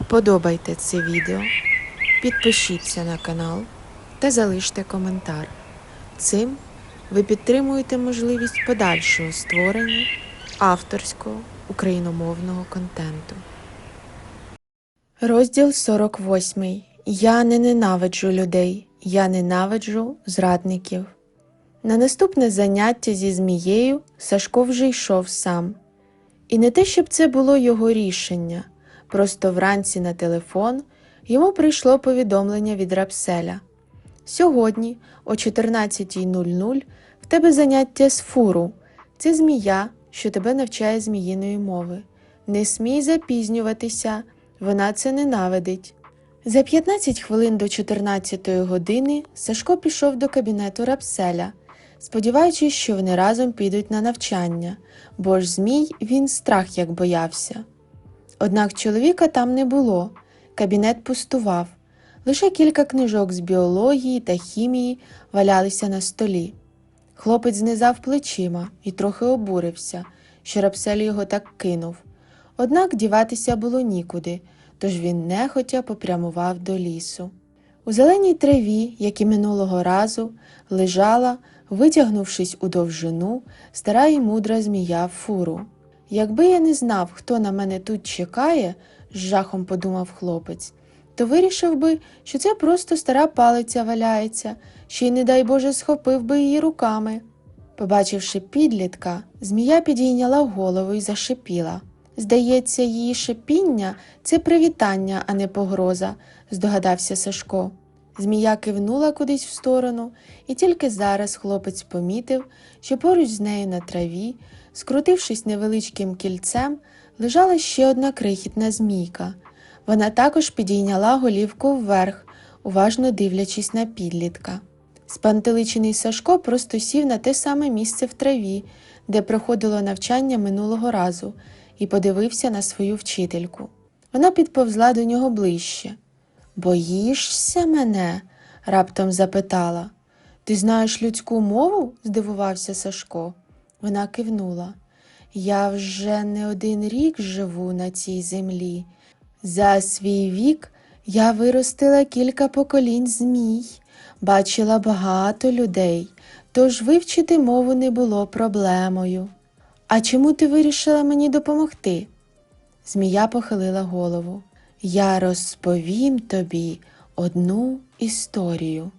Вподобайте це відео, підпишіться на канал та залиште коментар. Цим ви підтримуєте можливість подальшого створення авторського україномовного контенту. Розділ 48. Я не ненавиджу людей. Я ненавиджу зрадників. На наступне заняття зі змією Сашко вже йшов сам. І не те, щоб це було його рішення, просто вранці на телефон йому прийшло повідомлення від Рапселя. Сьогодні, о 14.00, в тебе заняття з фуру. Це змія, що тебе навчає зміїної мови. Не смій запізнюватися, вона це ненавидить. За 15 хвилин до 14 години Сашко пішов до кабінету Рапселя, сподіваючись, що вони разом підуть на навчання, бо ж змій він страх як боявся. Однак чоловіка там не було, кабінет пустував, лише кілька книжок з біології та хімії валялися на столі. Хлопець знизав плечима і трохи обурився, що Рапсель його так кинув. Однак діватися було нікуди, тож він нехотя попрямував до лісу. У зеленій траві, як і минулого разу, лежала, витягнувшись у довжину, стара й мудра змія фуру. Якби я не знав, хто на мене тут чекає, з жахом подумав хлопець, то вирішив би, що це просто стара палиця валяється, ще й, не дай Боже, схопив би її руками. Побачивши підлітка, змія підійняла голову і зашипіла. Здається, її шипіння це привітання, а не погроза, здогадався Сашко. Змія кивнула кудись в сторону, і тільки зараз хлопець помітив, що поруч з нею на траві, скрутившись невеличким кільцем, лежала ще одна крихітна змійка. Вона також підійняла голівку вверх, уважно дивлячись на підлітка. Спантеличений Сашко просто сів на те саме місце в траві, де проходило навчання минулого разу, і подивився на свою вчительку. Вона підповзла до нього ближче. Боїшся мене? раптом запитала. Ти знаєш людську мову? здивувався Сашко. Вона кивнула. Я вже не один рік живу на цій землі. За свій вік я виростила кілька поколінь змій, бачила багато людей, тож вивчити мову не було проблемою. А чому ти вирішила мені допомогти? Змія похилила голову. Я розповім тобі одну історію.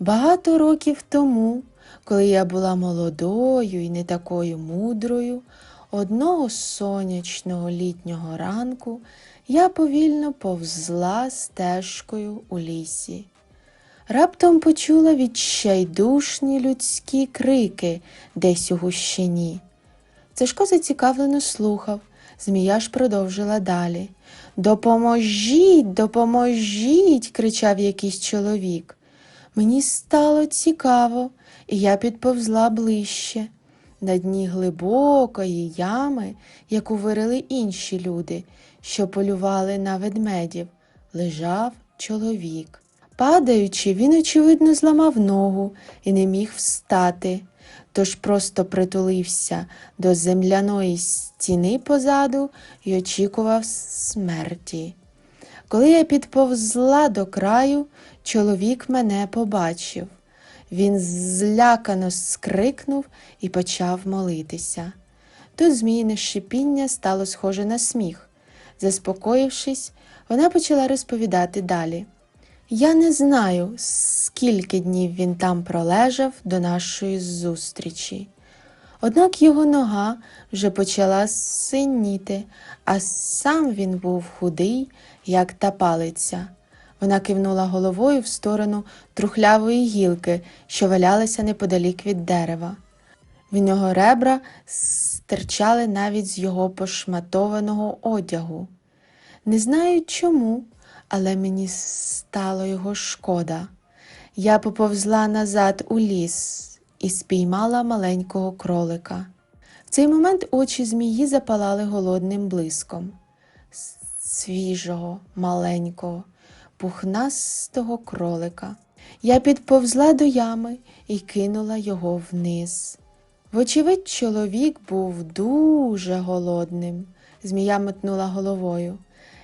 Багато років тому, коли я була молодою і не такою мудрою, одного сонячного літнього ранку я повільно повзла стежкою у лісі. Раптом почула відчайдушні людські крики десь у гущині. Цешко зацікавлено слухав, змія ж продовжила далі. Допоможіть, допоможіть, кричав якийсь чоловік. Мені стало цікаво, і я підповзла ближче. На дні глибокої ями, яку вирили інші люди, що полювали на ведмедів, лежав чоловік. Падаючи, він, очевидно, зламав ногу і не міг встати, тож просто притулився до земляної стіни позаду і очікував смерті. Коли я підповзла до краю, чоловік мене побачив. Він злякано скрикнув і почав молитися. Тут зміїне шипіння стало схоже на сміх. Заспокоївшись, вона почала розповідати далі. Я не знаю, скільки днів він там пролежав до нашої зустрічі. Однак його нога вже почала синіти, а сам він був худий, як та палиця. Вона кивнула головою в сторону трухлявої гілки, що валялася неподалік від дерева. В нього ребра стирчали навіть з його пошматованого одягу. Не знаю чому, але мені стало його шкода. Я поповзла назад у ліс і спіймала маленького кролика. В цей момент очі змії запалали голодним блиском. Свіжого, маленького, пухнастого кролика. Я підповзла до ями і кинула його вниз. Вочевидь, чоловік був дуже голодним. Змія мотнула головою.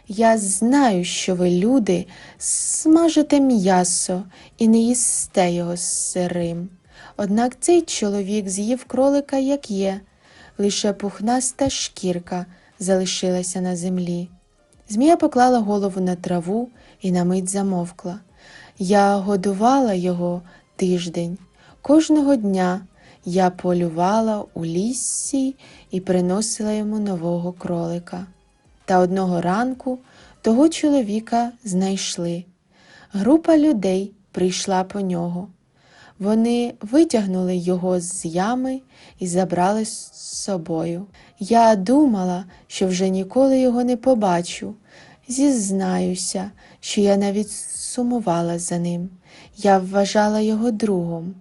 Я знаю, що ви, люди, смажете м'ясо і не їсте його сирим. Однак цей чоловік з'їв кролика, як є, лише пухнаста шкірка залишилася на землі. Змія поклала голову на траву і на мить замовкла. Я годувала його тиждень. Кожного дня я полювала у лісі і приносила йому нового кролика. Та одного ранку того чоловіка знайшли. Група людей прийшла по нього. Вони витягнули його з ями і забрали з собою. Я думала, що вже ніколи його не побачу. Зізнаюся, що я навіть сумувала за ним. Я вважала його другом.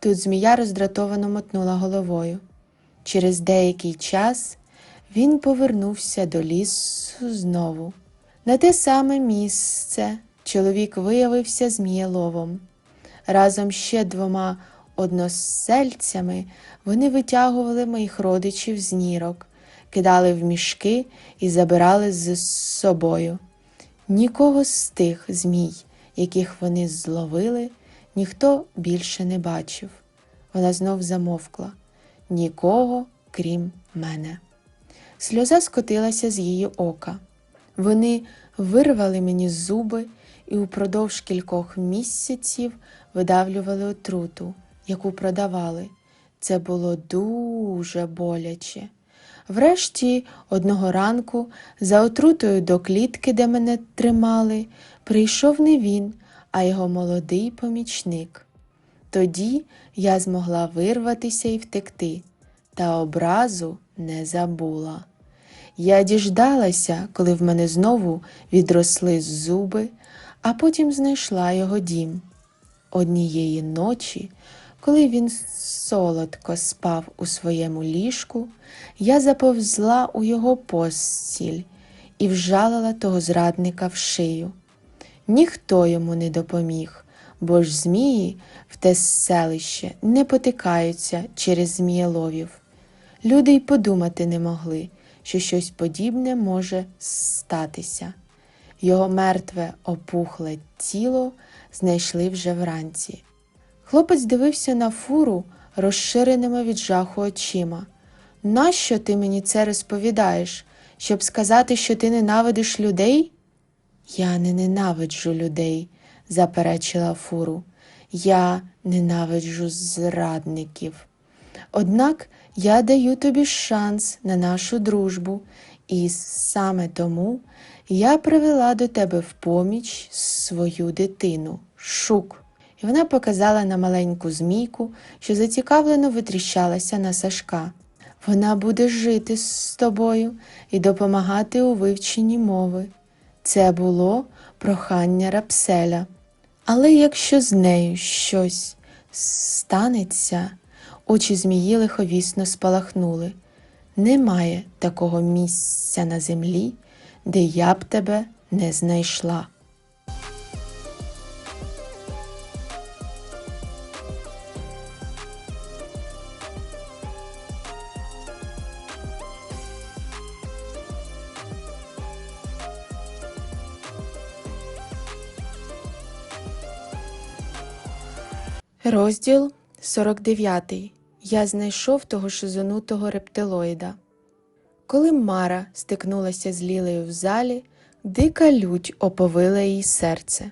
Тут змія роздратовано мотнула головою. Через деякий час він повернувся до лісу знову. На те саме місце чоловік виявився змієловом. Разом ще двома односельцями вони витягували моїх родичів з нірок, кидали в мішки і забирали з собою. Нікого з тих змій, яких вони зловили, ніхто більше не бачив. Вона знов замовкла нікого, крім мене. Сльоза скотилася з її ока. Вони вирвали мені зуби і упродовж кількох місяців видавлювали отруту, яку продавали. Це було дуже боляче. Врешті, одного ранку, за отрутою до клітки, де мене тримали, прийшов не він, а його молодий помічник. Тоді я змогла вирватися і втекти, та образу не забула. Я діждалася, коли в мене знову відросли зуби, а потім знайшла його дім. Однієї ночі, коли він солодко спав у своєму ліжку, я заповзла у його постіль і вжалила того зрадника в шию. Ніхто йому не допоміг, бо ж змії в те селище не потикаються через змієловів. Люди й подумати не могли, що щось подібне може статися. Його мертве опухле тіло знайшли вже вранці. Хлопець дивився на фуру розширеними від жаху очима. Нащо ти мені це розповідаєш, щоб сказати, що ти ненавидиш людей? Я не ненавиджу людей, заперечила фуру. Я ненавиджу зрадників. Однак я даю тобі шанс на нашу дружбу, і саме тому я привела до тебе в поміч свою дитину, шук. І вона показала на маленьку змійку, що зацікавлено витріщалася на Сашка. Вона буде жити з тобою і допомагати у вивченні мови. Це було прохання рапселя. Але якщо з нею щось станеться, очі змії лиховісно спалахнули. Немає такого місця на землі, де я б тебе не знайшла. Розділ 49. Я знайшов того шизонутого рептилоїда. Коли Мара стикнулася з Лілею в залі, дика лють оповила їй серце.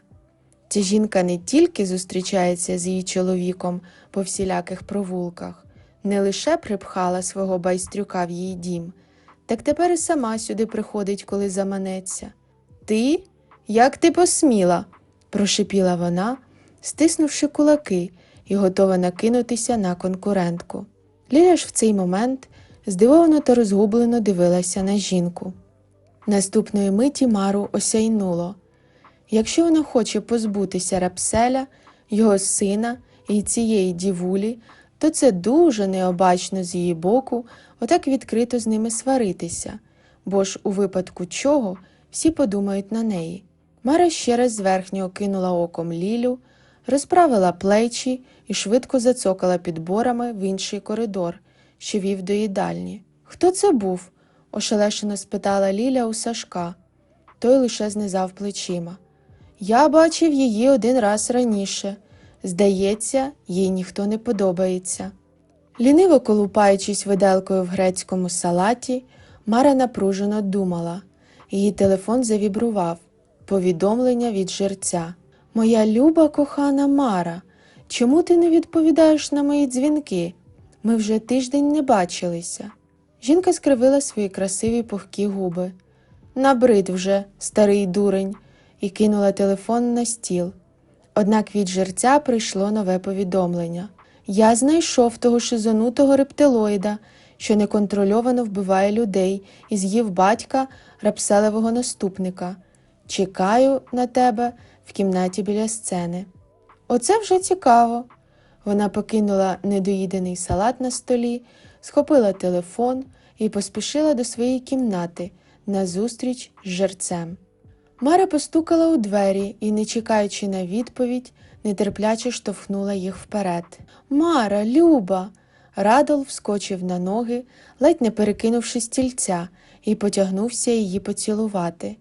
Ця жінка не тільки зустрічається з її чоловіком по всіляких провулках, не лише припхала свого байстрюка в її дім, так тепер і сама сюди приходить, коли заманеться. Ти? Як ти посміла? прошипіла вона, стиснувши кулаки і готова накинутися на конкурентку. Ліля ж в цей момент здивовано та розгублено дивилася на жінку. Наступної миті Мару осяйнуло. Якщо вона хоче позбутися рапселя, його сина і цієї дівулі, то це дуже необачно з її боку отак відкрито з ними сваритися, бо ж у випадку чого всі подумають на неї. Мара ще раз зверхньо окинула оком Лілю, розправила плечі і швидко зацокала підборами в інший коридор, що вів до їдальні. Хто це був? ошелешено спитала Ліля у Сашка. Той лише знизав плечима. Я бачив її один раз раніше. Здається, їй ніхто не подобається. Ліниво колупаючись виделкою в грецькому салаті, Мара напружено думала. Її телефон завібрував. Повідомлення від жерця. Моя люба кохана Мара, чому ти не відповідаєш на мої дзвінки? Ми вже тиждень не бачилися. Жінка скривила свої красиві пухкі губи. Набрид вже, старий дурень, і кинула телефон на стіл. Однак від жерця прийшло нове повідомлення. Я знайшов того шизонутого рептилоїда, що неконтрольовано вбиває людей і з'їв батька рапселевого наступника. Чекаю на тебе в кімнаті біля сцени. Оце вже цікаво. Вона покинула недоїдений салат на столі, схопила телефон і поспішила до своєї кімнати на зустріч з жерцем. Мара постукала у двері і, не чекаючи на відповідь, нетерпляче штовхнула їх вперед. Мара, Люба. Радол вскочив на ноги, ледь не перекинувши стільця, і потягнувся її поцілувати.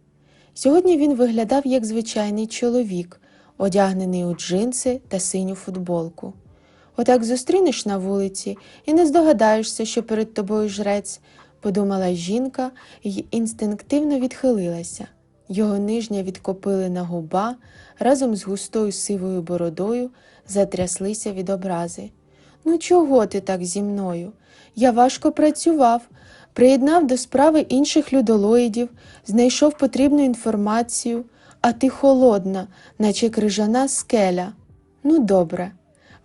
Сьогодні він виглядав як звичайний чоловік, одягнений у джинси та синю футболку. Отак зустрінеш на вулиці і не здогадаєшся, що перед тобою жрець, подумала жінка і інстинктивно відхилилася. Його нижня відкопилена губа разом з густою сивою бородою затряслися від образи. Ну, чого ти так зі мною? Я важко працював, приєднав до справи інших людолоїдів, знайшов потрібну інформацію, а ти холодна, наче крижана скеля. Ну, добре.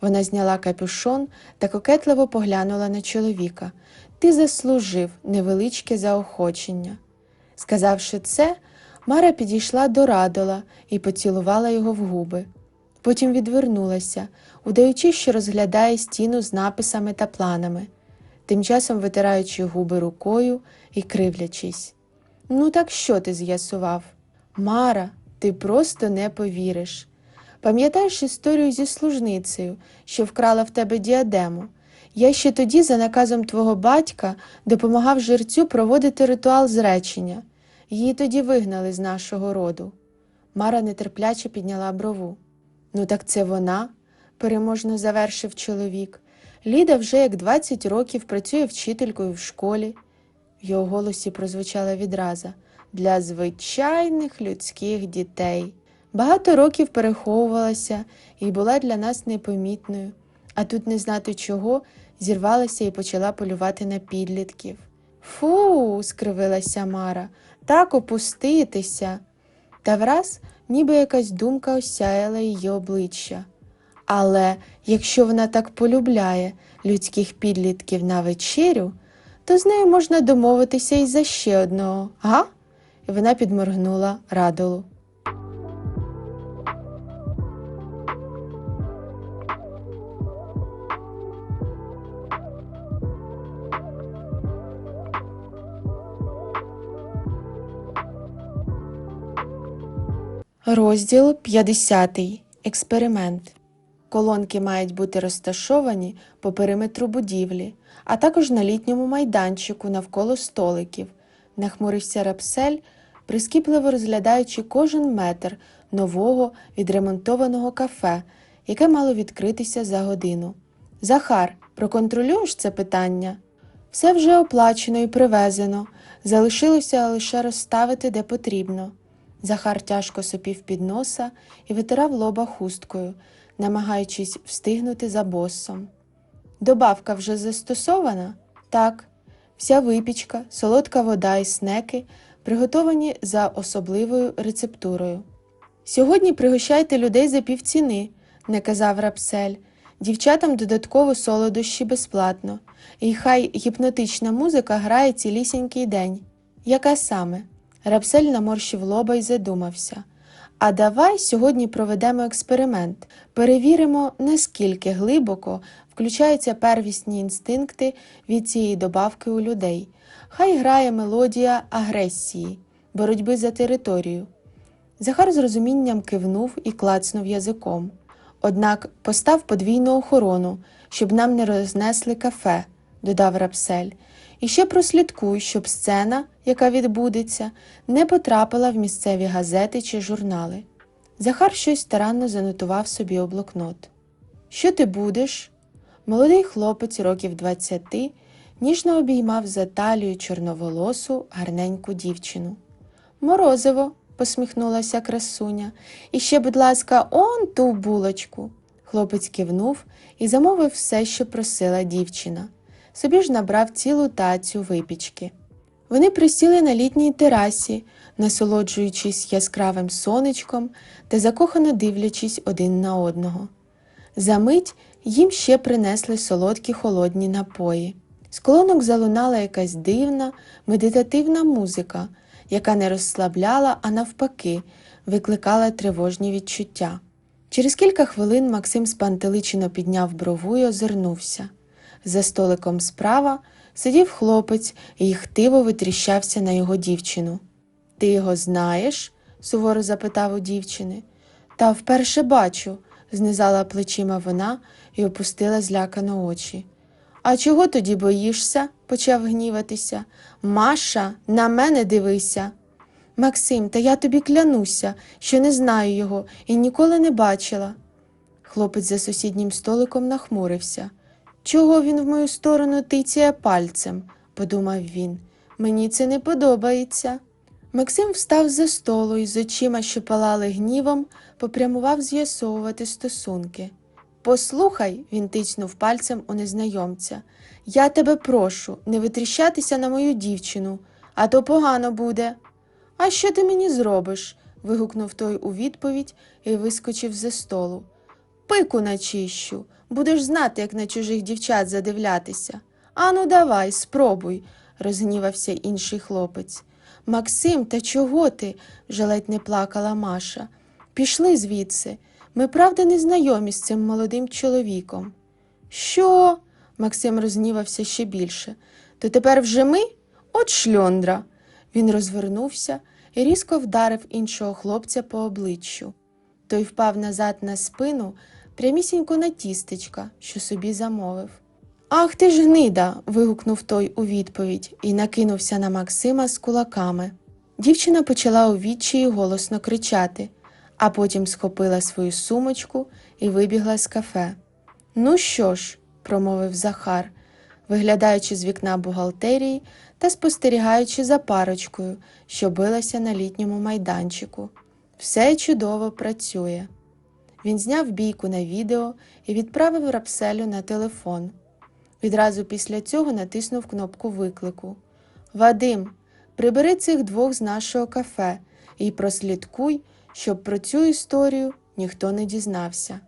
Вона зняла капюшон та кокетливо поглянула на чоловіка. Ти заслужив невеличке заохочення. Сказавши це, Мара підійшла до радола і поцілувала його в губи. Потім відвернулася, удаючи, що розглядає стіну з написами та планами, тим часом витираючи губи рукою і кривлячись. Ну, так що ти з'ясував? Мара, ти просто не повіриш. Пам'ятаєш історію зі служницею, що вкрала в тебе діадему? Я ще тоді, за наказом твого батька, допомагав жерцю проводити ритуал зречення. Її тоді вигнали з нашого роду. Мара нетерпляче підняла брову. Ну, так це вона, переможно завершив чоловік. Ліда вже як 20 років працює вчителькою в школі. В його голосі прозвучала відраза для звичайних людських дітей. Багато років переховувалася і була для нас непомітною, а тут не знати чого зірвалася і почала полювати на підлітків. Фу, скривилася Мара, так опуститися. Та враз ніби якась думка осяяла її обличчя. Але якщо вона так полюбляє людських підлітків на вечерю, то з нею можна домовитися і за ще одного, га? І вона підморгнула радолу. Розділ 50. Експеримент. Колонки мають бути розташовані по периметру будівлі, а також на літньому майданчику навколо столиків. Нахмурився рапсель, прискіпливо розглядаючи кожен метр нового відремонтованого кафе, яке мало відкритися за годину. Захар, проконтролюєш це питання? Все вже оплачено і привезено, залишилося лише розставити де потрібно. Захар тяжко сопів під носа і витирав лоба хусткою, намагаючись встигнути за босом. Добавка вже застосована? Так. Вся випічка, солодка вода і снеки приготовані за особливою рецептурою. Сьогодні пригощайте людей за півціни, не казав рапсель. Дівчатам додатково солодощі безплатно, і хай гіпнотична музика грає цілісінький день. Яка саме? Рапсель наморщив лоба і задумався. А давай сьогодні проведемо експеримент, перевіримо, наскільки глибоко включаються первісні інстинкти від цієї добавки у людей. Хай грає мелодія агресії, боротьби за територію. Захар з розумінням кивнув і клацнув язиком. Однак постав подвійну охорону, щоб нам не рознесли кафе, додав рапсель, і ще прослідкуй, щоб сцена яка відбудеться, не потрапила в місцеві газети чи журнали. Захар щось старанно занотував собі у блокнот. Що ти будеш? Молодий хлопець років двадцяти ніжно обіймав за талію чорноволосу гарненьку дівчину. Морозиво, посміхнулася красуня, і ще, будь ласка, он ту булочку. Хлопець кивнув і замовив все, що просила дівчина. Собі ж набрав цілу тацю випічки. Вони присіли на літній терасі, насолоджуючись яскравим сонечком та закохано дивлячись один на одного. Замить їм ще принесли солодкі холодні напої. З колонок залунала якась дивна, медитативна музика, яка не розслабляла, а навпаки, викликала тривожні відчуття. Через кілька хвилин Максим спантеличено підняв брову і озирнувся. За столиком справа сидів хлопець і хтиво витріщався на його дівчину. Ти його знаєш? суворо запитав у дівчини. Та вперше бачу, знизала плечима вона і опустила злякано очі. А чого тоді боїшся? почав гніватися. Маша, на мене дивися. Максим, та я тобі клянуся, що не знаю його і ніколи не бачила. Хлопець за сусіднім столиком нахмурився. Чого він в мою сторону тицяє пальцем? подумав він. Мені це не подобається. Максим встав за столу і з очима, що палали гнівом, попрямував з'ясовувати стосунки. Послухай, він тицьнув пальцем у незнайомця. Я тебе прошу не витріщатися на мою дівчину, а то погано буде. А що ти мені зробиш? вигукнув той у відповідь і вискочив за столу. Пику начищу, будеш знати, як на чужих дівчат задивлятися. Ану, давай, спробуй, розгнівався інший хлопець. Максим, та чого ти? вже ледь не плакала Маша. Пішли звідси. Ми правда не знайомі з цим молодим чоловіком. Що? Максим рознівався ще більше. То тепер вже ми? От шльондра. Він розвернувся і різко вдарив іншого хлопця по обличчю. Той впав назад на спину, прямісінько на тістечка, що собі замовив. Ах ти ж гнида. вигукнув той у відповідь і накинувся на Максима з кулаками. Дівчина почала у відчаї голосно кричати, а потім схопила свою сумочку і вибігла з кафе. Ну що ж, промовив Захар, виглядаючи з вікна бухгалтерії та спостерігаючи за парочкою, що билася на літньому майданчику. Все чудово працює. Він зняв бійку на відео і відправив рапселю на телефон. Відразу після цього натиснув кнопку виклику. Вадим, прибери цих двох з нашого кафе і прослідкуй, щоб про цю історію ніхто не дізнався.